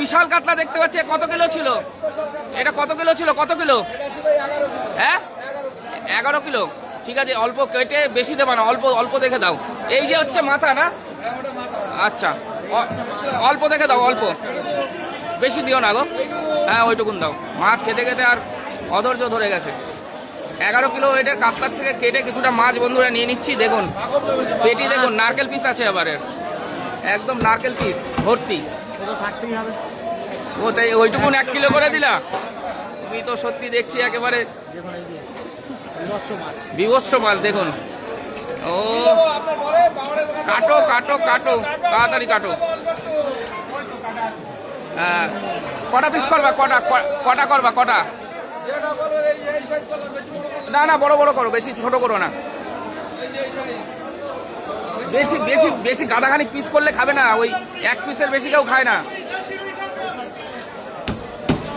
বিশাল কাতলা দেখতে পাচ্ছি। কত কিলো ছিল? এটা কত কিলো ছিল? কত কিলো? হ্যাঁ? এগারো কিলো। ঠিক আছে, অল্প কেটে বেশি দেবা না, অল্প অল্প দেখে দাও। এই যে হচ্ছে মাথা, না? আচ্ছা অল্প দেখে দাও, অল্প। বেশি দিও না গো। হ্যাঁ ওইটুকুন দাও। মাছ খেতে খেতে আর অধৈর্য ধরে গেছে। এগারো কিলো ওয়েটের কাতলার থেকে কেটে কিছুটা মাছ বন্ধুরা নিয়ে নিচ্ছি, দেখুন। পেটি দেখুন, নারকেল পিস আছে আবার একদম নারকেল পিস ভর্তি। তো থাকতেই হবে। ও তাই ওইটুকুন এক কিলো করে দিলা? তুমি তো সত্যি দেখছি একেবারে দেখুন এই যে মৎস্য মাছ। বিভৎস মাছ দেখুন। ও কাটো কাটো কাটো তাড়াতাড়ি কাটো। হ্যাঁ। কটা পিস করবা? কটা কটা করবা? কটা? না না বড় বড় করো বেশি ছোট করো না। বেশি বেশি বেশি গাদাখানি পিস করলে খাবে না ওই এক পিসের বেশি কেউ খায় না।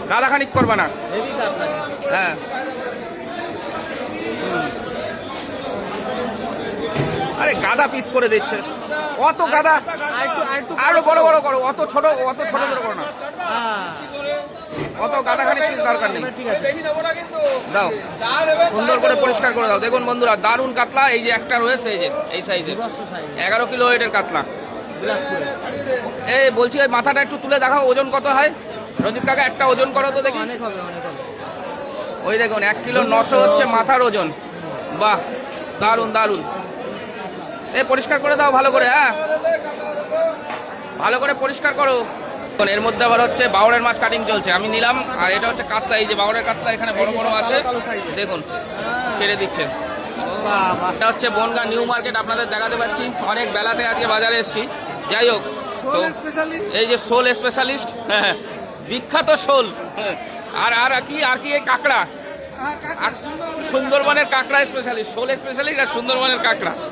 গাদাখানিক করবা না। হ্যাঁ। আরে গাদা পিস করে দিচ্ছে। অত গাদা আরও বড় বড় করো। অত ছোট অত ছোট ছোট করো না। হ্যাঁ। অত গাদাখানি পিস দরকার নেই। এবার ঠিক আছে। দাও। সুন্দর করে পরিষ্কার করে দাও। দেখুন বন্ধুরা দারুণ কাতলা এই যে একটা রয়েছে এই যে এই সাইজের এগারো কিলো ওয়েটের কাতলা। এই বলছি ওই মাথাটা একটু তুলে দেখাও ওজন কত হয়? রঞ্জিত কাকা একটা ওজন করো তো দেখি। অনেক হবে অনেক হবে। ওই দেখুন এক কিলো নশো হচ্ছে মাথার ওজন। বাহ দারুণ দারুণ এ পরিষ্কার করে দাও ভালো করে হ্যাঁ। ভালো করে পরিষ্কার করো। এর মধ্যে আবার হচ্ছে বাউরের মাছ কাটিং চলছে। আমি নিলাম আর এটা হচ্ছে কাতলা এই যে বাউরের কাতলা এখানে বড় বড় আছে। দেখুন কেটে দিচ্ছে। এটা হচ্ছে বনগা নিউ মার্কেট আপনাদের দেখাতে পাচ্ছি। অনেক বেলাতে আজকে বাজারে এসেছি। যাই হোক এই যে শোল স্পেশালিস্ট হ্যাঁ বিখ্যাত শোল। হ্যাঁ। আর আর কি আর কি এই কাঁকড়া? আর সুন্দরবনের কাঁকড়া স্পেশালিস্ট শোল স্পেশালিস্ট আর সুন্দরবনের কাঁকড়া।